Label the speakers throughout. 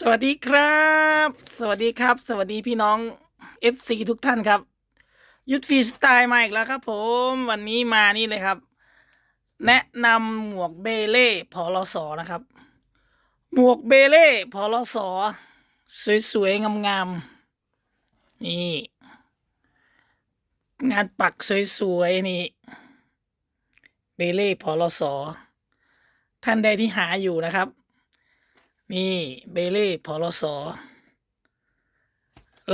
Speaker 1: สวัสดีครับ สวัสดีครับ สวัสดีพี่น้อง FC ทุกท่านครับ ยุทธฟีสไตล์มาอีกแล้วครับผมวันนี้มานี่เลยครับ แนะนำหมวกเบเล่พอลสอนะครับ หมวกเบเล่พอลสอสวยๆ งามๆ นี่ งานปักสวยๆ นี่ เบเล่พอลสอท่านใดที่หาอยู่นะครับ นี่เบเล่พอลสอ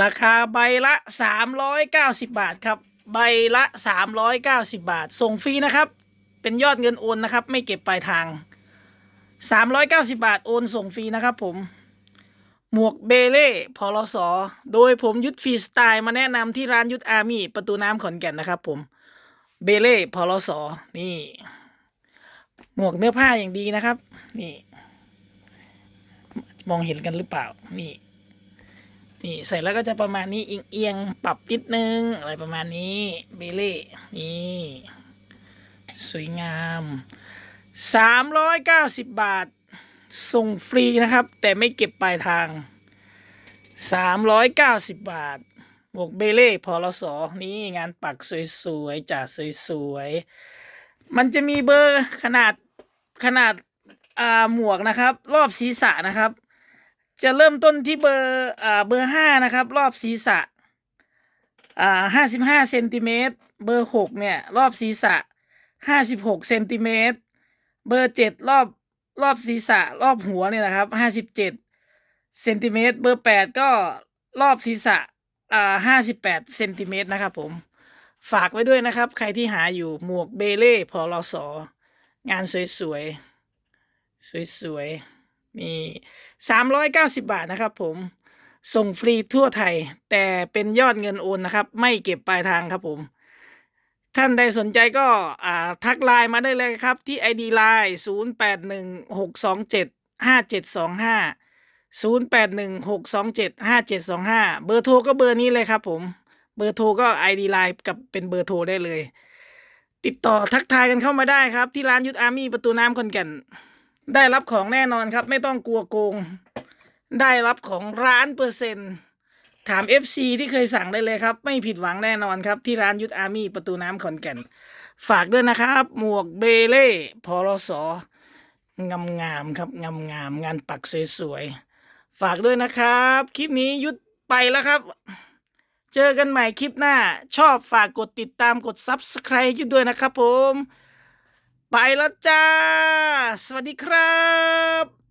Speaker 1: ราคาใบละสามร้อยเก้าสิบาทครับ ใบละสามร้อยเก้าสิบาท ส่งฟรีนะครับ เป็นยอดเงินโอนนะครับ ไม่เก็บปลายทางสามร้อยเก้าสิบาทโอนส่งฟรีนะครับผม หมวกเบเล่พอลสอโดยผมยุทธฟรีสไตล์มาแนะนำที่ร้านยุทธอาร์มี่ประตูน้ำขอนแก่นนะครับผมเบเล่พอลสอนี่ หมวกเนื้อผ้าอย่างดีนะครับ นี่ มองเห็นกันหรือเปล่า นี่ นี่ใส่แล้วก็จะประมาณนี้เอียงเอียงๆปรับนิดนึง อะไรประมาณนี้เบเล่นี่ สวยงามสามร้อยเก้าสิบบาท ส่งฟรีนะครับ แต่ไม่เก็บปลายทางสามร้อยเก้าสิบบาทหมวกเบเล่พอลสอนี่งานปักสวยๆจ่าสวยๆ มันจะมีเบอร์ขนาดขนาดอ่าหมวกนะครับ รอบศีรษะนะครับ จะเริ่มต้นที่เบอร์อ่าเบอร์ห้านะครับ รอบศีรษะอ่าห้าสิบห้าเซนติเมตรเบอร์หกเนี่ยรอบศีรษะห้าสิบหกเซนติเมตรเบอร์เจ็ดรอบรอบศีรษะรอบหัวเนี่ยนะครับห้าสิบเจ็ดเซนติเมตรเบอร์แปดก็รอบศีรษะอ่าห้าสิบแปดเซนติเมตรนะครับผมฝากไว้ด้วยนะครับ ใครที่หาอยู่หมวกเบเล่พอลสงานสวยๆ สวยๆ นี่สามร้อยเก้าสิบาทนะครับผมส่งฟรีทั่วไทย แต่เป็นยอดเงินโอนนะครับ ไม่เก็บปลายทางครับผม ท่านใดสนใจก็ทักไลน์มาได้เลยครับ ที่ ID ไลน์ศูนย์แปดหนึ่งหกสองเจ็ดห้าเจ็ดสองห้าศูนย์แปดหนึ่งหกสองเจ็ดห้าเจ็ดสองห้าเบอร์โทรก็เบอร์นี้เลยครับผมเบอร์โทรก็ ID ไลน์กับเป็นเบอร์โทรได้เลย ติดต่อทักทายกันเข้ามาได้ครับ ที่ร้านยุทธอาร์มี่ประตูน้ำคอนแก่น ได้รับของแน่นอนครับ ไม่ต้องกลัวโกง ได้รับของร้านเปอร์เซ็นต์ถาม FC ที่เคยสั่งได้เลยครับ ไม่ผิดหวังแน่นอนครับ ที่ร้านยุทธอาร์มี่ประตูน้ำขอนแก่น ฝากด้วยนะครับ หมวกเบเล่พอรสงามงามๆครับงามงามงานปักสวยๆ ฝากด้วยนะครับ คลิปนี้ยุทธไปแล้วครับ เจอกันใหม่คลิปหน้า ชอบฝากกดติดตามกด Subscribe ยุทธด้วยนะครับผม ไปแล้วจ้า สวัสดีครับ